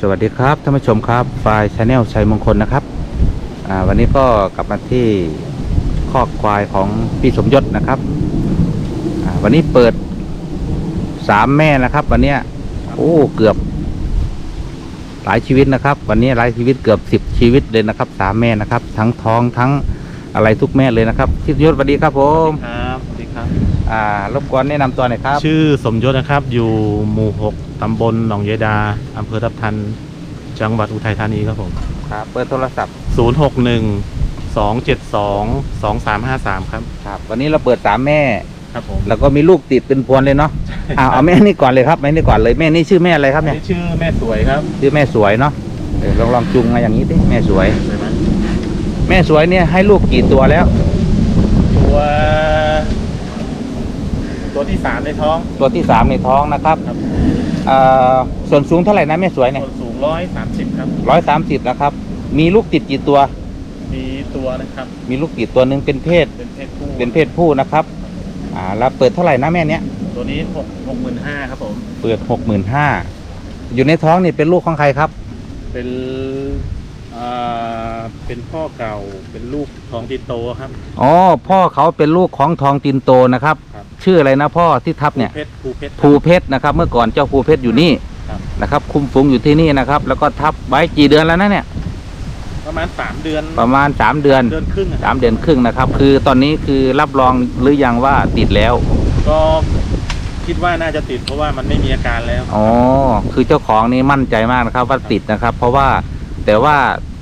สวัสดีครับท่านผู้ชมครับไฟล์ชาแนลชัยมงคลนะครับวันนี้ก็กลับมาที่คอกควายของพี่สมยศนะครับวันนี้เปิดสามแม่นะครับ วันนี้โอ้เกือบ หลายชีวิตนะครับ วันนี้หลายชีวิตเกือบสิบชีวิตเลยนะครับสามแม่นะครับ ทั้งท้องทั้งอะไรทุกแม่เลยนะครับพี่สมยศสวัสดีครับผมครับสวัสดีครับ อ่ารบกวนแนะนำตัวหน่อยครับชื่อสมยศนะครับ อยู่หมู่ 6 ตำบลหนองยายดา อำเภอทับทัน จังหวัดอุทัยธานีครับผม ครับเปิดโทรศัพท์061 272 2353 ครับ ครับ วันนี้เราเปิดสามแม่ ครับผมแล้วก็มีลูกติดเป็นพวนเลยเนาะเอาเอาแม่นี่ก่อนเลยครับแม่นี่ก่อนเลยแม่นี่ชื่อแม่อะไรครับอันเนี่ย นี้ชื่อแม่สวยครับชื่อแม่สวยเนาะเออลองลองจุงมาอย่างนี้ดิแม่สวย สวยไหมแม่สวยเนี่ยให้ลูกกี่ตัวแล้ว ตัว ตัวที่3ในท้องตัวที่สามในท้องนะครับครับเอ่อส่วนสูงเท่าไหร่นะแม่สวยเนี่ยส่วนสูง130ครับ ร้อยสามสิบนะครับ มีลูกติดกี่ตัว มีตัวนะครับ มีลูกติดตัวหนึ่งเป็นเพศ เป็นเพศผู้เป็นเพศผู้นะครับ อ่าแล้วเปิดเท่าไหร่นะแม่เนี้ย ตัวนี้6 65,000ครับผม เปิดหกหมื่นห้าอยู่ในท้องนี่เป็นลูกของใครครับ เป็นอ่าเป็นพ่อเก่าเป็นลูกทองติโตครับ อ๋อ พ่อเขาเป็นลูกของทองตินโตนะครับครับ ชื่ออะไรนะพ่อที่ทับเนี่ยภูเพชรภูเพชรภูเพชรนะครับ เมื่อก่อนเจ้าภูเพชรอยู่นี่ครับนะครับ คุมฝูงอยู่ที่นี่นะครับ แล้วก็ทับไว้กี่เดือนแล้วนะเนี่ย ประมาณสามเดือนประมาณสามเดือนเดือนครึ่งอะคสารับมเดือนครึ่งนะครับ คือตอนนี้คือรับรองหรือยังว่าติดแล้วก็คิดว่าน่าจะติดเพราะว่ามันไม่มีอาการแล้ว อ๋อคือเจ้าของนี่มั่นใจมากนะครับ ว่าติดนะครับ เพราะว่า แต่ว่า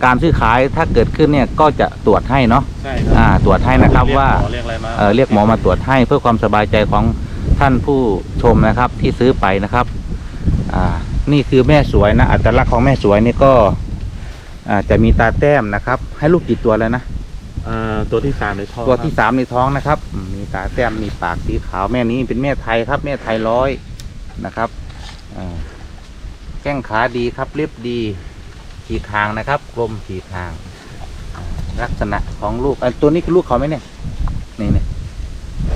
การซื้อขายถ้าเกิดขึ้นเนี่ยก็จะตรวจให้เนาะใช่ครัอ่า ตรวจให้นะครับเยกว่าหมอเรียกอะไรมาเอ่อเรียกหมอมาตรวจให้เพื่อความสบายใจของท่านผู้ชมนะครับ ที่ซื้อไปนะครับอ่านี่คือแม่สวยนะอัตลักษณ์ของแม่สวยนี่ก็อ่าจะมีตาแต้มนะครับ ให้ลูกกี่ตัวแล้วนะ อ่าตัวที่สามในท้องตัวที่ครับสามในท้องนะครับอืมมีตาแต้มมีปากสีขาวแม่นี้เป็นแม่ไทยครับ แม่ไทยร้อยนะครับอ่าแข้งขาดีครับเรียบดี ขีคางนะครับ กลมขีคางอ่าลักษณะของลูกอันตัวนี้คือลูกเขาไหมเนี่ย นี่เนี่ย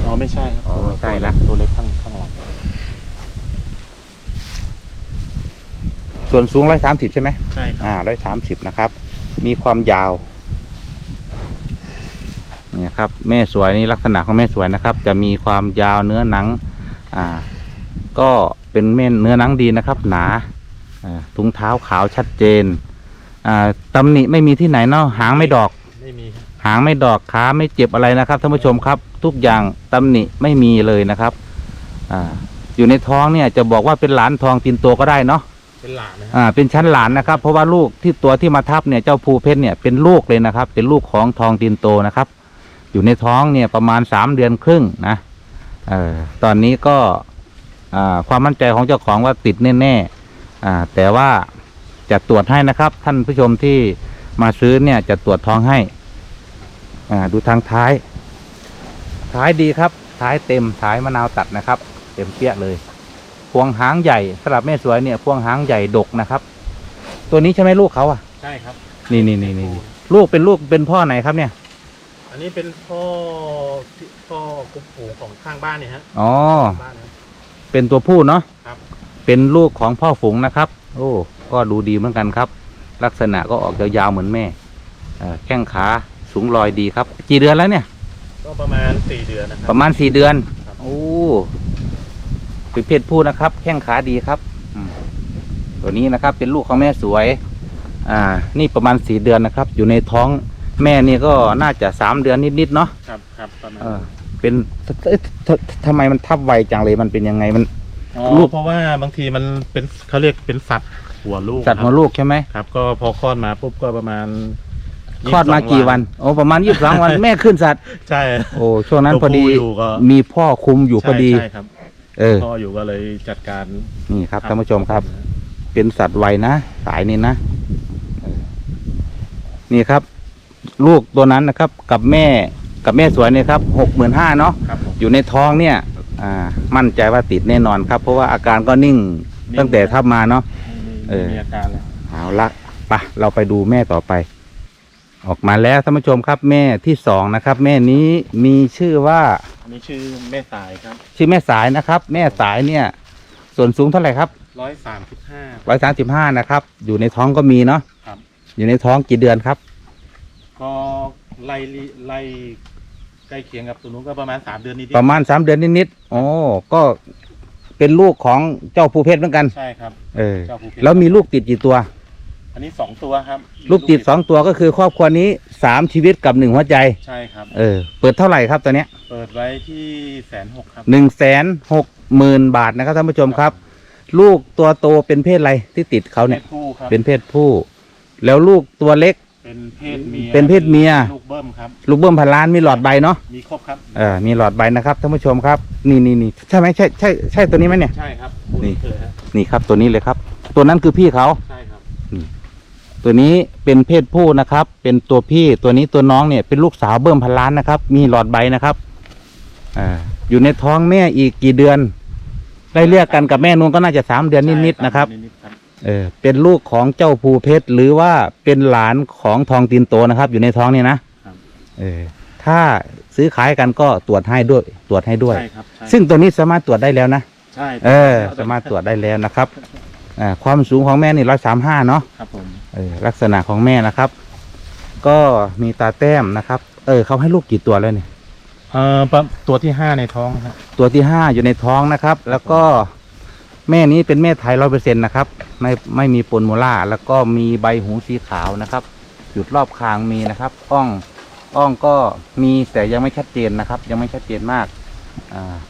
อ๋อไม่ใช่ครับอ๋อไม่ใช่นะตัวเล็กข้างข้างหลังส่วนสูงร้อยสามสิบใช่ไหมใช่ครับอ่าร้อยสามสิบนะครับ มีความยาวเนี่ยครับแม่สวยนี่ลักษณะของแม่สวยนะครับ จะมีความยาวเนื้อหนัง อ่า ก็เป็นเม่นเนื้อหนังดีนะครับ หนาอ่าถุงเท้าขาวชัดเจนอ่า ตำหนิไม่มีที่ไหนเนาะหางไม่ดอก ไม่มีครับหางไม่ดอกขาไม่เจ็บอะไรนะครับท่านผู้ชมครับ ทุกอย่างตำหนิไม่มีเลยนะครับอ่าอยู่ในท้องเนี่ยจะบอกว่าเป็นหลานทองตินโตก็ได้เนาะเป็นหลานนะครัอ่าเป็นชั้นหลานนะครับ เพราะว่าลูกที่ตัวที่มาทับเนี่ยเจ้าภูเพชรเนี่ยเป็นลูกเลยนะครับ เป็นลูกของทองตินโตนะครับ อยู่ในท้องเนี่ยประมาณสามเดือนครึ่งนะเอ่อตอนนี้ก็อ่าความมั่นใจของเจ้าของว่าติดแน่ๆอ่าแต่ว่า จะตรวจให้นะครับ ท่านผู้ชมที่มาซื้อเนี่ยจะตรวจท้องให้ อ่า ดูทางท้าย ท้ายดีครับ ท้ายเต็มท้ายมะนาวตัดนะครับ เต็มเปี้ยเลย พวงหางใหญ่สำหรับแม่สวยเนี่ย พวงหางใหญ่ดกนะครับ ตัวนี้ใช่ไหมลูกเขาอะ ใช่ครับ นี่นี่นี่นี่ลูกเป็นลูกเป็นพ่อไหนครับเนี่ย อันนี้เป็นพ่อที่พ่อกุ๊กผูของข้างบ้านเนี่ยฮะอ๋อ บ้านนะ เป็นตัวผู้เนาะครับ เป็นลูกของพ่อฝูงนะครับ โอ้ ก็ดูดีเหมือนกันครับ ลักษณะก็ออกยาวๆเหมือนแม่เอ่อแข้งขาสูงลอยดีครับ กี่เดือนแล้วเนี่ย ก็ประมาณสี่เดือนนะคปรับระมาณสี่เดือนครับโอ้เป็นเพศผู้นะครับ แข้งขาดีครับอืมตัวนี้นะครับ เป็นลูกของแม่สวย อ่า นี่ประมาณสี่เดือนนะครับ อยู่ในท้องแม่นี่ก็น่าจะสามเดือนนิดๆเนาะครับครับประมาณเออเป็นเอ๊ะททำไมมันทับไวจังเลยมันเป็นยังไงมันอ๋อลูกเพราะว่าบางทีมันเป็นเขาเรียกเป็นสัตว์ หัวลูกสัตว์หัวครับลูกใช่ไหมครับ ก็พอคลอดมาปุ๊บก็ประมาณคลอดมา22กี่วันโอ้ประมาณยี่สิบสองวันแม่ขึ้นสัตว์ใช่โอ้ช่วงนั้นตัวพอดีผู้อยู่ก็มีพ่อคุมอยู่พอดีใช่ครับเออพ่ออยู่ก็เลยจัดการนี่ครับท่านผู้ชมครับ เป็นสัตว์ไวนะสายนี้นะเออนี่ครับ ลูกตัวนั้นนะครับ กับแม่กับแม่สวยเนี่ยครับหกหมื่นห้าเนาะครับผมอยู่ในท้องเนี่ย อ่า มั่นใจว่าติดแน่นอนครับ เพราะว่าอาการก็นิ่งนิ่งตั้งแต่ทับมาเนาะ เออ มีอาการแล้วเอาละปะเราไปดูแม่ต่อไป ออกมาแล้วท่านผู้ชมครับแม่ที่สองนะครับ แม่นี้มีชื่อว่าอันนี้ชื่อแม่สายครับชื่อแม่สายนะครับ แม่สายเนี่ย ส่วนสูงเท่าไหร่ครับร้อยสามสิบห้า ร้อยสามสิบห้านะครับ อยู่ในท้องก็มีเนาะครับ อยู่ในท้องกี่เดือนครับ ก็ไล่ลิไล่ใกล้เคียงกับตัวนู้นก็ประมาณสามเดือนนิดๆประมาณสามเดือนนิดๆอ๋อก็ เป็นลูกของเจ้าภูเพชรเหมือนกัน ใช่ครับ เออ เจ้าภูเพชรแล้วมีลูกติดกี่ตัว อันนี้สองตัวครับลูกติดสองตัวก็คือครอบครัวนี้สามชีวิตกับหนึ่งหัวใจ ใช่ครับ เออ เปิดเท่าไหร่ครับตอนเนี้ยเปิดไว้ที่แสนหกครับ หนึ่งแสนหกหมื่นบาทนะครับท่านผู้ชมครับ ลูกตัวโตเป็นเพศอะไรที่ติดเขาเนี่ยพศผู้ครับ เป็นเพศผู้ แล้วลูกตัวเล็ก เป็นเพศเมียเป็นเพศเมีย ลูกเบิ้มครับ ลูกเบิ้มพันล้านมีหลอดใบเนาะมีครบครับ เออมีหลอดใบนะครับท่านผู้ชมครับ นี่นี่นี่ใช่ไหมใช่ใช่ใช่ตัวนี้ไหมเนี่ย ใช่ครับนี่ เคยฮะนี่ครับตัวนี้เลยครับ ตัวนั้นคือพี่เขา ใช่ครับตัวนี้เป็นเพศผู้นะครับ เป็นตัวพี่ตัวนี้ตัวน้องเนี่ยเป็นลูกสาวเบิ้มพันล้านนะครับ มีหลอดใบนะครับอ่าอยู่ในท้องแม่อีกกี่เดือน ได้เรียกกันกับแม่นูนก็น่าจะสามเดือนนิดๆนะครับใช่นิดๆครับ เออเป็นลูกของเจ้าภูเพชรหรือว่าเป็นหลานของทองตีนโตนะครับ อยู่ในท้องนี่นะครับ เออถ้าซื้อขายกันก็ตรวจให้ด้วยตรวจให้ด้วย ใช่ครับใช่ซึ่งตัวนี้สามารถตรวจได้แล้วนะ ใช่เออ สามารถตรวจได้แล้วนะครับอ่าความสูงของแม่นี่ร้อยสามห้าเนาะ ครับผมเออลักษณะของแม่นะครับ ก็มีตาแต้มนะครับ เออเขาให้ลูกกี่ตัวแล้วเนี่ย เอ่อประตัวที่ห้าในท้องครับตัวที่ห้าอยู่ในท้องนะครับ แล้วก็ แม่นี้เป็นแม่ไทยร้อยเปอร์เซ็นต์นะครับ ไม่ไม่มีปนโมล่า แล้วก็มีใบหูสีขาวนะครับหยุดรอบคางมีนะครับอ่องอ่องก็มีแต่ยังไม่ชัดเจนนะครับ ยังไม่ชัดเจนมาก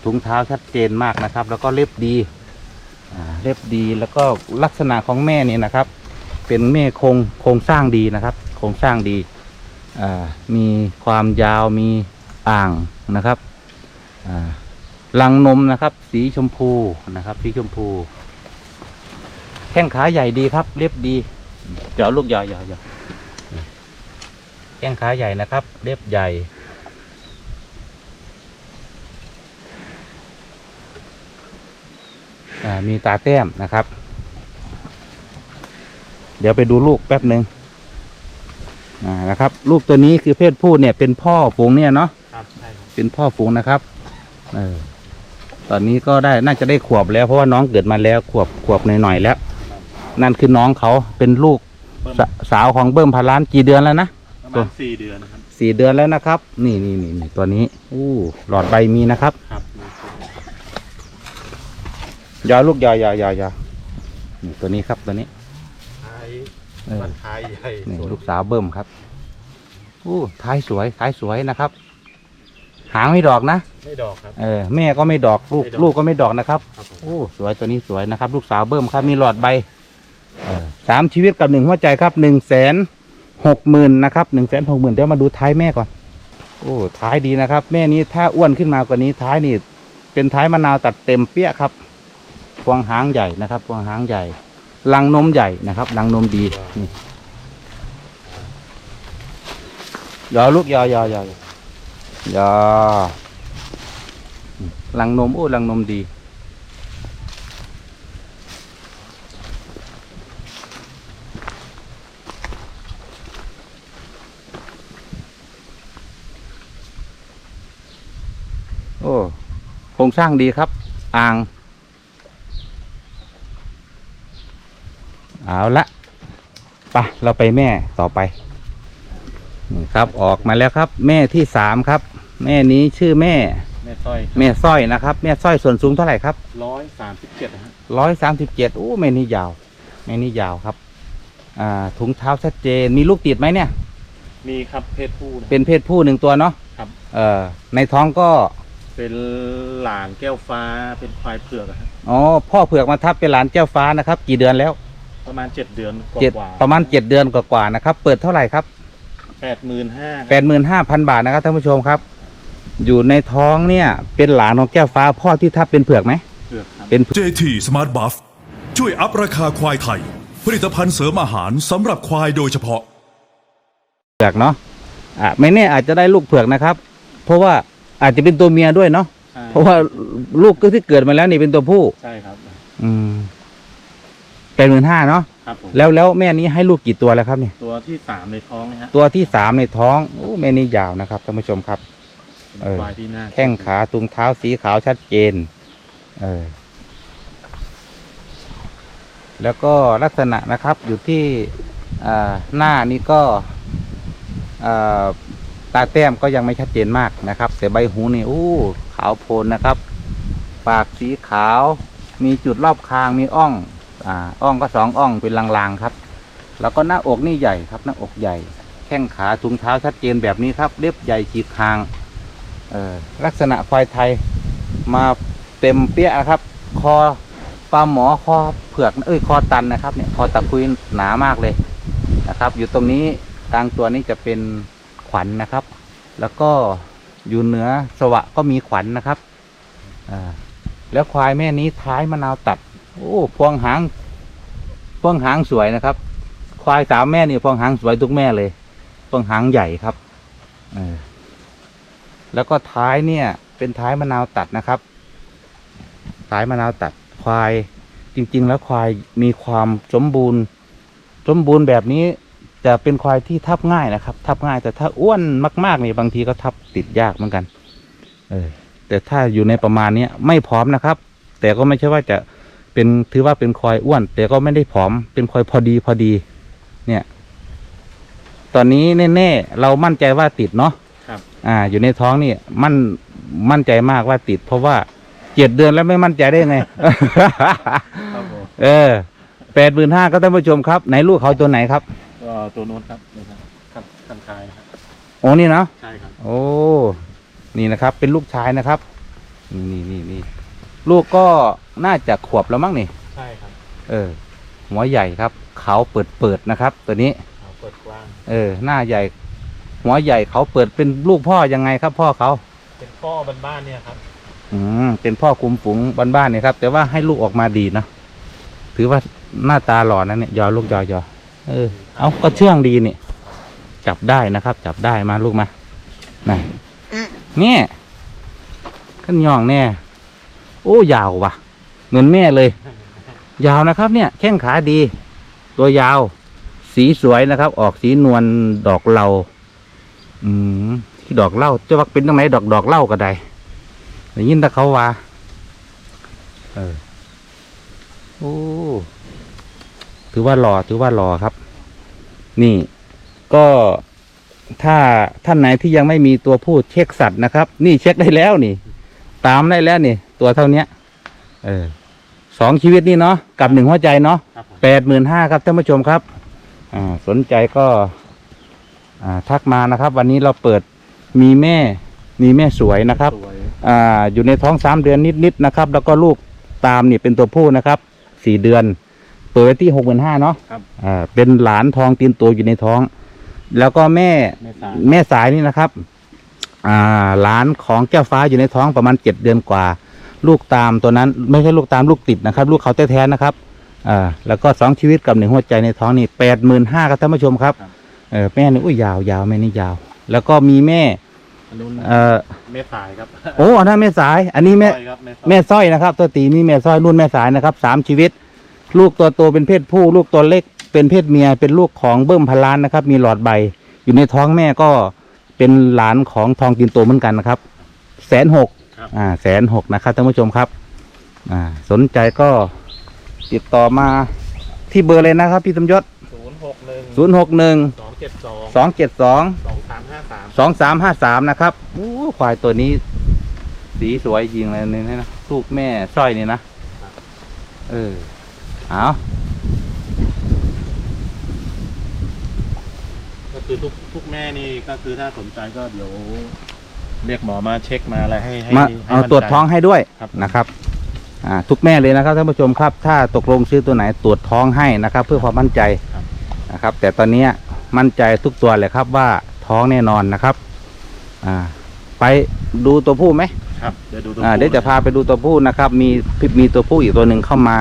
ถุงเท้าชัดเจนมากนะครับ แล้วก็เล็บดีเล็บดีแล้วก็ลักษณะของแม่นี่นะครับ เป็นแม่โครงโครงสร้างดีนะครับ โครงสร้างดีมีความยาวมีอ่างนะครับ ลังนมนะครับ สีชมพูนะครับ สีชมพู แข้งขาใหญ่ดีครับ เรียบดีเดี๋ยวลูกยาวยาวยาวแข้งขาใหญ่นะครับ เรียบใหญ่อ่ามีตาแต้มนะครับ เดี๋ยวไปดูลูกแป๊บหนึ่งอ่านะครับ ลูกตัวนี้คือเพศผู้เนี่ยเป็นพ่อฝูงเนี่ยเนาะครับใช่ครับเป็นพ่อฝูงนะครับ เออ ตอนนี้ก็ได้น่าจะได้ขวบแล้วเพราะว่าน้องเกิดมาแล้วขวบขวบหน่อยๆแล้ว นั่นคือน้องเขาเป็นลูกเบิ้มสสาวของเบิ้มพาล้านกี่เดือนแล้วนะประมาณสี่เดือนนะครับสี่เดือนแล้วนะครับ นี่นี่นี่นี่ตัวนี้อู้หลอดใบมีนะครับครับยาวลูกยาวยาวยาวยาวนี่ตัวนี้ครับตัวนี้ท้ายเออมันท้ายใหญ่นี่สวยลูกสาวเบิ้มครับอู้ท้ายสวยท้ายสวยนะครับ หางไม่ดอกนะ ไม่ดอกครับ เออแม่ก็ไม่ดอกลูกไม่ดอกลูกก็ไม่ดอกนะครับครับผม โอ้สวยตัวนี้สวยนะครับ ลูกสาวเบิ้มครับมีหลอดใบเออสามชีวิตกับหนึ่งหัวใจครับหนึ่งแสนหกหมื่นนะครับหนึ่งแสนหกหมื่นเดี๋ยวมาดูท้ายแม่ก่อน โอ้ท้ายดีนะครับ แม่นี้ถ้าอ้วนขึ้นมากว่านี้ท้ายนี่เป็นท้ายมะนาวตัดเต็มเปี้ยครับพวงหางใหญ่นะครับพวงหางใหญ่ลังนมใหญ่นะครับลังนมดีนี่ยอลูกยอยอยอยอ ยอลังนม โอ้ลังนมดี โอ้โครงสร้างดีครับ อ่าง เอาละไปะเราไปแม่ต่อไป นี่ครับ ออกมาแล้วครับ แม่ที่สามครับ แม่นี้ชื่อแม่ แม่สร้อยแม่สร้อยนะครับ แม่สร้อยส่วนสูงเท่าไหร่ครับร้อยสามสิบเจ็ดนะฮะร้อยสามสิบเจ็ดโอ้แม่นี่ยาว แม่นี่ยาวครับ อ่าถุงเท้าชัดเจนมีลูกติดไหมเนี่ย มีครับเพศผู้นะเป็นเพศผู้หนึ่งตัวเนาะครับ เอ่อในท้องก็เป็นหลางแก้วฟ้าเป็นควายเผือกอะฮะอ๋อพ่อเผือกมาทับเป็นหลานเจ้าฟ้านะครับ กี่เดือนแล้วประมาณเจ็ดเดือนกเจ็ดว่าประมาณเจ็ดเดือนกว่าๆนะครับ เปิดเท่าไหร่ครับแปดหมื่นห้าแปดหมื่นห้าพันบาทนะครับท่านผู้ชมครับ อยู่ในท้องเนี่ย เป็นหลานของแก้วฟ้าพ่อที่ทับเป็นเผือกไหมเผือกครับ เป็น JT Smart Buff ช่วยอัพราคาควายไทย ผลิตภัณฑ์เสริมอาหารสำหรับควายโดยเฉพาะ เผือกเนาะอะไม่แน่อาจจะได้ลูกเผือกนะครับ เพราะว่าอาจจะเป็นตัวเมียด้วยเนาะใช่เพราะว่าลูกก็ที่เกิดมาแล้วนี่เป็นตัวผู้ ใช่ครับ อืมแปดหมื่นห้าเนาะครับผมแล้วแล้วแม่นี้ให้ลูกกี่ตัวแล้วครับเนี่ย ตัวที่สามในท้องนะฮะตัวที่สามในท้องโอ้แม่นี้ยาวนะครับท่านผู้ชมครับ เป็นเออควายที่น่าแข้งขาตุงเท้าสีขาวชัดเจน เออ แล้วก็ลักษณะนะครับอยู่ที่อ่าหน้านี่ก็อ่าตาแต้มก็ยังไม่ชัดเจนมากนะครับ แต่ใบหูนี่อู้ขาวโพลนนะครับ ปากสีขาว มีจุดรอบคางมีอ่องอ่าอ่องก็สองอ่องเป็นลางๆครับ แล้วก็หน้าอกนี่ใหญ่ครับ หน้าอกใหญ่ แข้งขาถุงเท้าชัดเจนแบบนี้ครับ เล็บใหญ่ฉีกคางเอ่อ ลักษณะควายไทยมาเต็มเปี้ยนะครับ คอปลาหมอคอเผือกเอ้ยคอตันนะครับเนี่ยคอตะคุยหนามากเลยนะครับ อยู่ตรงนี้กลางตัวนี้จะเป็นขวัญนะครับ แล้วก็อยู่เหนือสวะก็มีขวัญนะครับอแล้วควายแม่นี้ท้ายมะนาวตัด โอ้พวงหางพวงหางสวยนะครับ ควายสามแม่นี่พวงหางสวยทุกแม่เลยพวงหางใหญ่ครับ เออ แล้วก็ท้ายเนี่ยเป็นท้ายมะนาวตัดนะครับ ท้ายมะนาวตัดควายจริง ๆ แล้วควายมีความสมบูรณ์สมบูรณ์แบบนี้จะเป็นควายที่ทับง่ายนะครับ ทับง่ายแต่ถ้าอ้วนมากๆนี่บางทีก็ทับติดยากเหมือนกัน เออ แต่ถ้าอยู่ในประมาณเนี้ยไม่ผอมนะครับ แต่ก็ไม่ใช่ว่าจะเป็นถือว่าเป็นควายอ้วน แต่ก็ไม่ได้ผอม เป็นควายพอดีพอดี เนี่ย ตอนนี้แน่ๆเรามั่นใจว่าติดเนาะ อ่า อยู่ในท้องนี่มั่นมั่นใจมากว่าติด เพราะว่าเจ็ดเดือนแล้วไม่มั่นใจได้ไงครับผมเออแปดหมื่นห้าก็ท่านผู้ชมครับไหนลูกเขาตัวไหนครับก็ตัวโน้นครับนี่ครับคันคันคายนะครับโอ้นี่เนาะใช่ครับโอ้นี่นะครับ เป็นลูกชายนะครับ นี่นี่นี่นี่ลูกก็น่าจะขวบแล้วมั้งนี่ ใช่ครับ เออ หัวใหญ่ครับ เขาเปิดเปิดนะครับ ตัวนี้เอาเปิดกว้าง เออ หน้าใหญ่ หัวใหญ่เขาเปิดเป็นลูกพ่อยังไงครับ พ่อเขาเป็นพ่อบ้านๆเนี่ยครับ อืมเป็นพ่อคุมฝูงบ้านๆเนี่ยครับ แต่ว่าให้ลูกออกมาดีนะถือว่าหน้าตาหล่อนะเนี่ยยอลูกยอยอเออ เอาก็เชื่องดีนี่จับได้นะครับ จับได้มาลูกมาน่ะเนี่ยขึ้นย่องแน่โอ้ยาวว่ะ เหมือนแม่เลย ยาวนะครับ เนี่ย แข้งขาดี ตัวยาว สีสวยนะครับ ออกสีนวลดอกเหลา อืมที่ดอกเหล้าจะว่าเป็นตรงไหนดอกดอกเหล้าก็ได้ได้ยินแต่เขาว่า เออ โอ้ ถือว่าหล่อถือว่าหล่อครับ นี่ ก็ถ้าท่านไหนที่ยังไม่มีตัวผู้เช็คสัตว์นะครับ นี่เช็คได้แล้วนี่ ตามได้แล้วนี่ ตัวเท่าเนี้ย เออสองชีวิตนี่เนาะกับหนึ่งหัวใจเนาะครับผมแปดหมื่นห้าครับท่านผู้ชมครับ อ่า สนใจก็อ่า ทักมานะครับ วันนี้เราเปิดมีแม่มีแม่สวยนะครับสวยอ่าอยู่ในท้องสามเดือนนิดๆนะครับ แล้วก็ลูกตามนี่เป็นตัวผู้นะครับสี่เดือน เปิดไว้ที่หกหมื่นห้าเนาะครับอ่าเป็นหลานทองตีนโตอยู่ในท้อง แล้วก็แม่แม่สายแม่สายนี่นะครับอ่าหลานของแก้วฟ้าอยู่ในท้องประมาณเจ็ดเดือนกว่า ลูกตามตัวนั้น ไม่ใช่ลูกตามลูกติดนะครับ ลูกเขาแท้ๆนะครับอ่าแล้วก็สองชีวิตกับหนึ่งหัวใจในท้องนี่แปดหมื่นห้าครับท่านผู้ชมครับ เออแม่นี่อุ้ยยาวยาวแม่นี่ยาว แล้วก็มีแม่อันนู้นเอ่อแม่สายครับโอ้อันนั้นแม่สาย อันนี้แม่สร้อยครับแม่สร้อยแม่สร้อยนะครับ ตัวตีนี่แม่สร้อยรุ่นแม่สายนะครับสามชีวิต ลูกตัวโตเป็นเพศผู้ ลูกตัวเล็กเป็นเพศเมีย เป็นลูกของเบิ้มพลานนะครับ มีหลอดใบ อยู่ในท้องแม่ก็เป็นหลานของทองกินโตเหมือนกันนะครับแสนหกครับอ่าแสนหกนะครับท่านผู้ชมครับ อ่า สนใจก็ติดต่อมาที่เบอร์เลยนะครับ พี่ตำยศศูนย์หกหนึ่งศูนย์หกหนึ่งสอง เจ็ดสองสองเจ็ดสองสองสามห้าสามสองสามห้าสามนะครับอู้ควายตัวนี้ สีสวยจริงเลยนี่นะลูกแม่สร้อยนี่นะเออเอาก็คือทุกทุกแม่นี่ก็คือถ้าสนใจก็เดี๋ยวเรียกหมอมาเช็คมาอะไรให้ให้มาให้เอามั่นใจ ตรวจท้องให้ด้วยครับ นะครับอ่าทุกแม่เลยนะครับท่านผู้ชมครับ ถ้าตกลงซื้อตัวไหนตรวจท้องให้นะครับ เพื่อความมั่นใจนะครับ แต่ตอนเนี้ย มั่นใจทุกตัวเลยครับว่าท้องแน่นอนนะครับ อ่า ไปดูตัวผู้ไหมครับเดี๋ยวดูตัวอ่าผู้เดี๋ยวจะพาไปดูตัวผู้นะครับ มีมีตัวผู้อีกตัวหนึ่งเข้ามา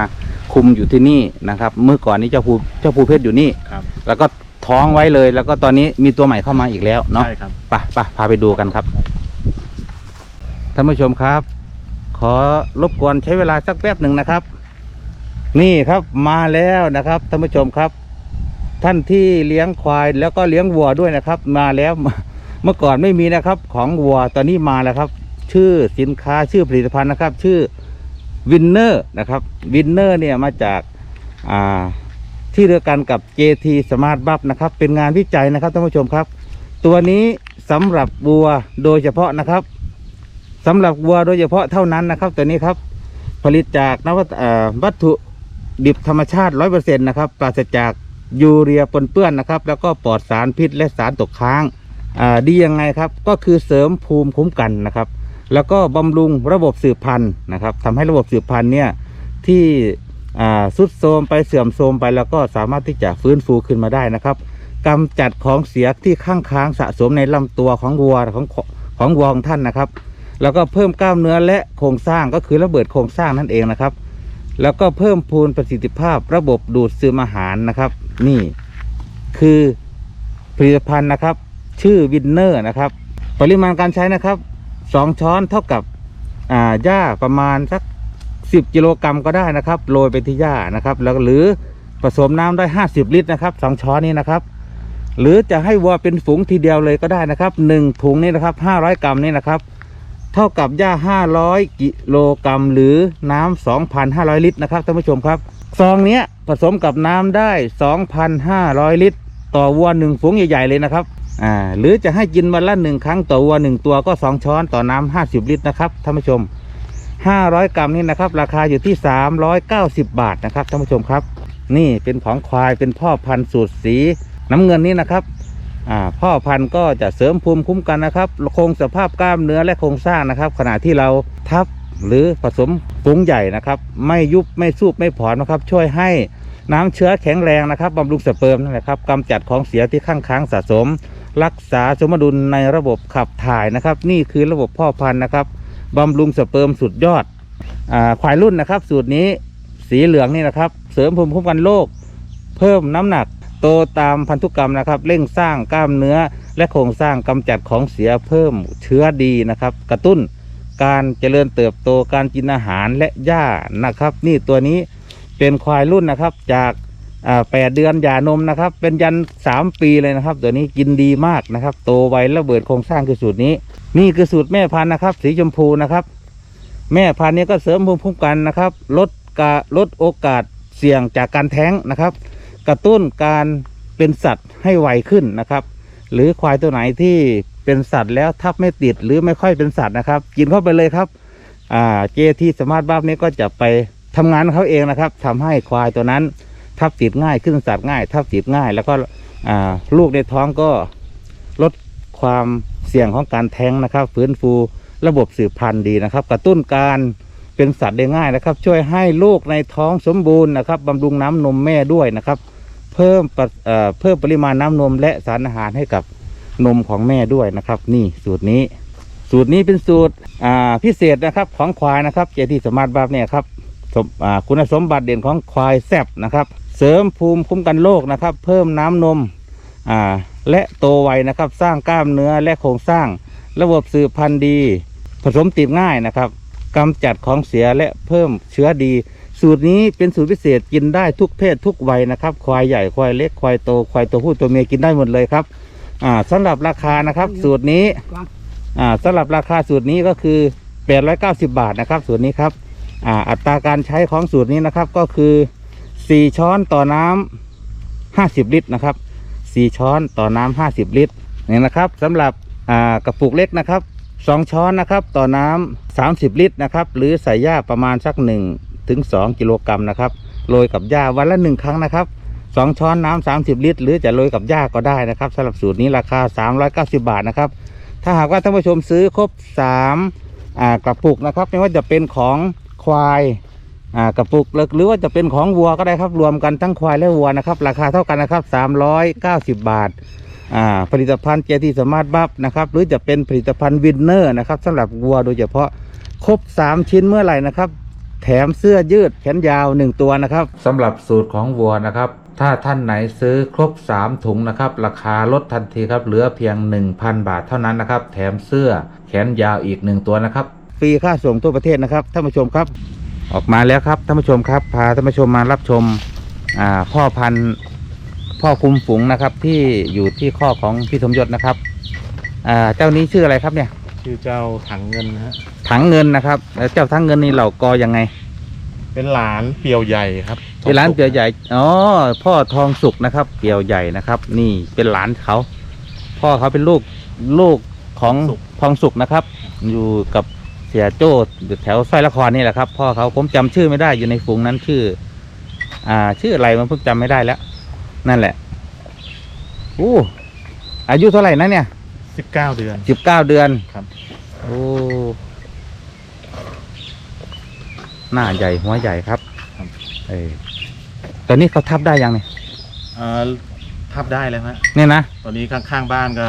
คุมอยู่ที่นี่นะครับ เมื่อก่อนนี้เจ้าผู้เจ้าผู้เพชรอยู่นี่ ครับแล้วก็ท้องไว้เลย แล้วก็ตอนนี้มีตัวใหม่เข้ามาอีกแล้วเนาะ ใช่ครับไปไปพาไปดูกันครับท่านผู้ชมครับ ขอรบกวนใช้เวลาสักแป๊บหนึ่งนะครับ นี่ครับมาแล้วนะครับท่านผู้ชมครับ ท่านที่เลี้ยงควายแล้วก็เลี้ยงวัวด้วยนะครับ มาแล้วเมื่อก่อนไม่มีนะครับ ของวัวตอนนี้มาแล้วครับ ชื่อสินค้าชื่อผลิตภัณฑ์นะครับ ชื่อวินเนอร์นะครับวินเนอร์เนี่ยมาจากอ่าที่เดียวกันกับ JT Smart Buff นะครับ เป็นงานวิจัยนะครับท่านผู้ชมครับ ตัวนี้สำหรับวัวโดยเฉพาะนะครับสำหรับวัวโดยเฉพาะเท่านั้นนะครับ ตัวนี้ครับ ผลิตจากนวัตวัตถุดิบธรรมชาติร้อยเปอร์เซ็นต์นะครับ ปราศจาก ยูเรียปนเปื้อนนะครับ แล้วก็ปลอดสารพิษและสารตกค้างอ่าดียังไงครับก็คือเสริมภูมิคุ้มกันนะครับ แล้วก็บำรุงระบบสืบพันธุ์นะครับทำให้ระบบสืบพันธุ์เนี่ยที่อ่าสุดโทมไปเสื่อมโทมไปแล้วก็สามารถที่จะฟื้นฟูขึ้นมาได้นะครับกำจัดของเสียที่ข้างค้างสะสมในลำตัวของวัวของของวัวของท่านนะครับ แล้วก็เพิ่มกล้ามเนื้อและโครงสร้างก็คือระเบิดโครงสร้างนั่นเองนะครับ แล้วก็เพิ่มพูนประสิทธิภาพระบบดูดซึมอาหารนะครับ นี่คือผลิตภัณฑ์นะครับ ชื่อวินเนอร์นะครับ ปริมาณการใช้นะครับสองช้อนเท่ากับอ่าหญ้าประมาณสักสิบกิโลกรัมก็ได้นะครับโรยไปที่หญ้านะครับ แล้วหรือผสมน้ำได้ห้าสิบลิตรนะครับสองช้อนนี้นะครับ หรือจะให้วัวเป็นฝูงทีเดียวเลยก็ได้นะครับหนึ่งถุงนี่นะครับห้าร้อยกรัมนี่นะครับ เท่ากับหญ้าห้าร้อยกิโลกรัมหรือน้ำสองพันห้าร้อยลิตรนะครับท่านผู้ชมครับซองเนี้ยผสมกับน้ำได้สองพันห้าร้อยลิตร ต่อวัวหนึ่งฝูงใหญ่ ๆ เลยนะครับอ่าหรือจะให้กินวันละหนึ่งครั้งต่อวัวหนึ่งตัวก็สองช้อนต่อน้ำห้าสิบลิตรนะครับท่านผู้ชมห้าร้อยกรัมนี่นะครับ ราคาอยู่ที่สามร้อยเก้าสิบาทนะครับท่านผู้ชมครับ นี่เป็นของควายเป็นพ่อพันธุ์สูตรสีน้ำเงินนี่นะครับ พ่อพันธุ์ก็จะเสริมภูมิคุ้มกันนะครับ คงสภาพกล้ามเนื้อและโครงสร้างนะครับ ขณะที่เราทับหรือผสมปุ๋งใหญ่นะครับ ไม่ยุบไม่สูบไม่ผอนนะครับ ช่วยให้น้ำเชื้อแข็งแรงนะครับบำรุงสเปิร์มนะครับกำจัดของเสียที่ข้างค้างสะสม รักษาสมดุลในระบบขับถ่ายนะครับ นี่คือระบบพ่อพันธุ์นะครับบำรุงสเปิร์มสุดยอดอควายรุ่นนะครับ สูตรนี้สีเหลืองนี่นะครับ เสริมภูมิคุ้มกันโรคเพิ่มน้ำหนัก โตตามพันธุกรรมนะครับ เร่งสร้างกล้ามเนื้อ และโครงสร้างกำจัดของเสียเพิ่มเชื้อดีนะครับ กระตุ้นการเจริญเติบโตการกินอาหารและหญ้านะครับ นี่ตัวนี้เป็นควายรุ่นนะครับจากแปดเดือนหย่านมนะครับ เป็นยันสามปีเลยนะครับ ตัวนี้กินดีมากนะครับ โตไวระเบิดโครงสร้างคือสูตรนี้ นี่คือสูตรแม่พันธุ์นะครับ สีชมพูนะครับ แม่พันธุ์นี้ก็เสริมภูมิคุ้มกันนะครับ ลดกาลดโอกาสเสี่ยงจากการแท้งนะครับ กระตุ้นการเป็นสัตว์ให้ไวขึ้นนะครับ หรือควายตัวไหนที่เป็นสัตว์แล้วทับไม่ติดหรือไม่ค่อยเป็นสัตว์นะครับ กินเข้าไปเลยครับอ่าเจที่สมาร์ทบ้านี้ก็จะไปทำงานเขาเองนะครับทำให้ควายตัวนั้น ทับติดง่ายขึ้นสัตว์ง่าย ทับติดง่าย แล้วก็อ่าลูกในท้องก็ลดความเสี่ยงของการแท้งนะครับ ฟื้นฟูระบบสืบพันธุ์ดีนะครับ กระตุ้นการ เป็นสัตว์ได้ง่ายนะครับ ช่วยให้ลูกในท้องสมบูรณ์นะครับบำรุงน้ำนมแม่ด้วยนะครับ เพิ่มปริเเพิ่มปริมาณน้ำนมและสารอาหารให้กับนมของแม่ด้วยนะครับ นี่สูตรนี้ สูตรนี้เป็นสูตรพิเศษนะครับของควายนะครับเจที่สมาร์ทบัฟเนี่ยครับคุณสมบัติเด่นของควายแซบนะครับ เสริมภูมิคุ้มกันโรคนะครับ เพิ่มน้ำนมและโตไวนะครับ สร้างกล้ามเนื้อและโครงสร้าง ระบบสืบพันธุ์ดี ผสมติดง่ายนะครับ กำจัดของเสียและเพิ่มเชื้อดี สูตรนี้เป็นสูตรพิเศษกินได้ทุกเพศทุกวัยนะครับ ควายใหญ่ควายเล็กควายโตควายตัวผู้ตัวเมียกินได้หมดเลยครับ อ่าสำหรับราคานะครับ สูตรนี้ อ่าสำหรับราคาสูตรนี้ก็คือ 890 บาทนะครับ สูตรนี้ครับ อ่าอัตราการใช้ของสูตรนี้นะครับก็คือ 4 ช้อนต่อน้ำ50 ลิตรนะครับ 4 ช้อนต่อน้ำ50 ลิตรนี่นะครับสำหรับอ่ากระปุกเล็กนะครับ 2 ช้อนนะครับ ต่อน้ำ30 ลิตรนะครับ หรือใส่หญ้าประมาณสัก1ถึง2กิโลกรัมนะครับโรยกับหญ้าวันละหนึ่งครั้งนะครับสองช้อนน้ำสามสิบลิตร หรือจะโรยกับหญ้าก็ได้นะครับสำหรับสูตรนี้ราคา 390 บาทนะครับ ถ้าหากว่าท่านผู้ชมซื้อครบ3กระปุกนะครับ ไม่ว่าจะเป็นของควายกระปุกหรือว่าจะเป็นของวัวก็ได้ครับรวมกันทั้งควายและวัวนะครับ ราคาเท่ากันนะครับ 390 บาทอ่า ผลิตภัณฑ์เจทีสมาร์ทบัฟนะครับ หรือจะเป็นผลิตภัณฑ์วินเนอร์นะครับสำหรับวัวโดยเฉพาะครบ 3 ชิ้นเมื่อไหร่นะครับ แถมเสื้อยืดแขนยาว 1 ตัวนะครับสำหรับสูตรของวัวนะครับ ถ้าท่านไหนซื้อครบ 3 ถุงนะครับ ราคาลดทันทีครับ เหลือเพียง 1,000 บาทเท่านั้นนะครับ แถมเสื้อแขนยาวอีก 1 ตัวนะครับฟรีค่าส่งทั่วประเทศนะครับท่านผู้ชมครับ ออกมาแล้วครับท่านผู้ชมครับ พาท่านผู้ชมมารับชมอ่าพ่อพันธุ์ พ่อคุมฝูงนะครับ ที่อยู่ที่ข้อของพี่สมยศนะครับอ่าเจ้านี้ชื่ออะไรครับเนี่ย ชื่อเจ้าถังเงินนะฮะถังเงินนะครับแล้วเจ้าถังเงินนี่เหล่ากอยังไง เป็เป็นหลานเปียวใหญ่ครับเป็นหลานเปียวใหญ่ อ๋อ พ่อทองสุกนะครับ เปียวใหญ่นะครับ นี่เป็นหลานเขา พ่อเขาเป็นลูกลูกของทองสุกนะครับ อยู่กับเสียโจ้อยู่แถวสร้อยละครนี่แหละครับ พ่อเขาผมจำชื่อไม่ได้อยู่ในฝูงนั้นชื่อ อ่า ชื่ออะไรมันเพิ่งจำไม่ได้แล้ว นั่นแหละอู้อายุเท่าไหร่นะเนี่ยสิบเก้าเดือน สิบเก้าเดือนครับ โอ้หน้าใหญ่หัวใหญ่ครับครับ เออตอนนี้เขาทับได้ยังเนี่ยเอ่อทับได้แล้วฮะเนี่ยนะตอนนี้ข้างๆบ้านก็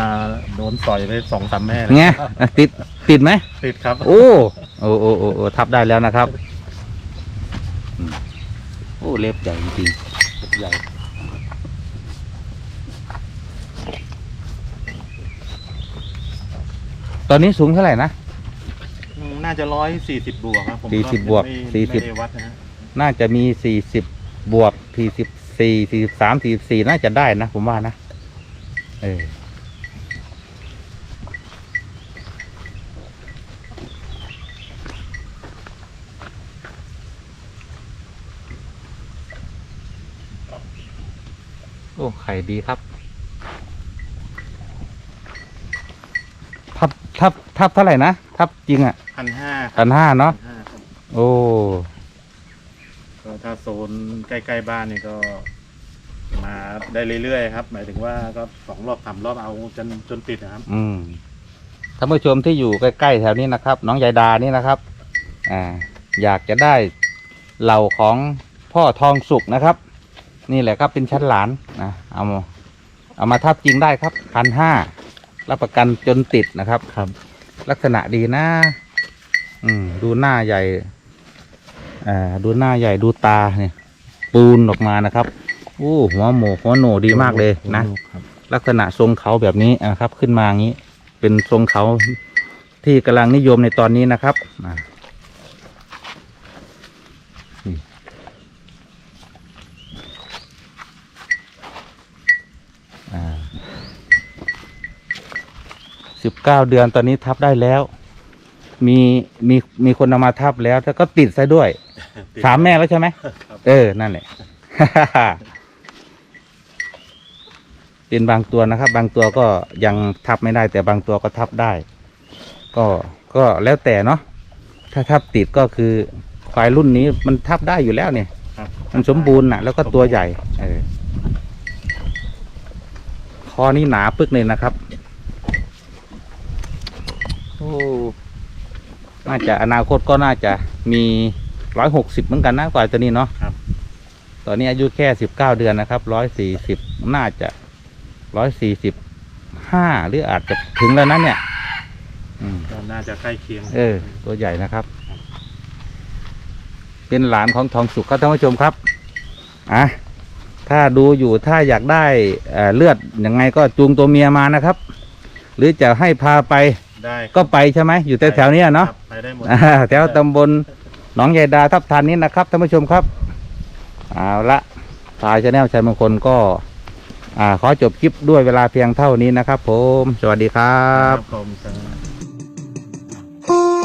โดนต่อยไปสองสามแม่แล้วไงอะติดติดไหม ติดครับ โอ้โอ้โอ้โอ้โอ้ทับได้แล้วนะครับอืมโอ้ เล็บใหญ่จริงๆเล็บใหญ่ ตอนนี้สูงเท่าไหร่นะ อืมน่าจะร้อยสี่สิบบวกครับผม40บวกไม่สี่สิบไม่ได้วัดนะฮะน่าจะมีสี่สิบบวกสี่สิบสี่สี่สิบสามสี่สี่น่าจะได้นะ ผมว่านะเออโอ้ไข่ดีครับ ทับทับทับเท่าไหร่นะทับจริงอะพันห้าพันห้าเนาะห้าครับโอ้ก็ถ้าโซนใกล้ๆบ้านนี่ก็ มาได้เรื่อยๆครับ หมายถึงว่าก็สองรอบสามรอบเอาจนจนติดนะครับ อืมท่านผู้ชมที่อยู่ใกล้ๆแถวนี้นะครับ น้องยายดานี่นะครับ อ่า อยากจะได้เหล่าของพ่อทองสุกนะครับ นี่แหละครับเป็นชั้นหลานนะเอามาเอามาทับจริงได้ครับพันห้า รับประกันจนติดนะครับ ครับ ลักษณะดีนะอืม ดูหน้าใหญ่อ่าดูหน้าใหญ่ดูตาเนี่ย ปูนออกมานะครับโอ้หัวโหมหัวโหนดีมากเลยนะ ครับลักษณะทรงเขาแบบนี้นะครับ ขึ้นมาอย่างนี้ เป็นทรงเขาที่กำลังนิยมในตอนนี้นะครับอ่านี่ สิบเก้าเดือนตอนนี้ทับได้แล้ว มีมีมีคนเอามาทับแล้วแล้วก็ติดซะด้วยสามแม่แล้วใช่ไหมครับเออ นั่นแหละ เป็นบางตัวนะครับ บางตัวก็ยังทับไม่ได้ แต่บางตัวก็ทับได้ ก็ก็แล้วแต่เนาะ ถ้าทับติดก็คือควายรุ่นนี้มันทับได้อยู่แล้วเนี่ยครับมันสมบูรณ์นะแล้วก็ตัวใหญ่ เออ คอนี่หนาปึกเลยนะครับ โอ้น่าจะอนาคตก็น่าจะมีร้อยหกสิบเหมือนกันนะกว่าตัวนี้เนาะครับ ตอนนี้อายุแค่สิบเก้าเดือนนะครับร้อยสี่สิบน่าจะร้อยสี่สิบห้าหรืออาจจะถึงแล้วนะเนี่ย อืม ก็น่าจะใกล้เคียงเออ ตัวใหญ่นะครับ เป็นหลานของทองสุกครับท่านผู้ชมครับอะถ้าดูอยู่ถ้าอยากได้เอ่อเลือดยังไงก็จูงตัวเมียมานะครับ หรือจะให้พาไป ก็ไปใช่ไหมอยู่แถวๆเนี้เนาะไปได้หมดแถวตำบลหนองใหญ่ดาทับทานนี้นะครับท่านผู้ชมครับเอาละทายชาแนลชายมงคลก็อ่าขอจบคลิปด้วยเวลาเพียงเท่านี้นะครับ ผม สวัสดีครับรบ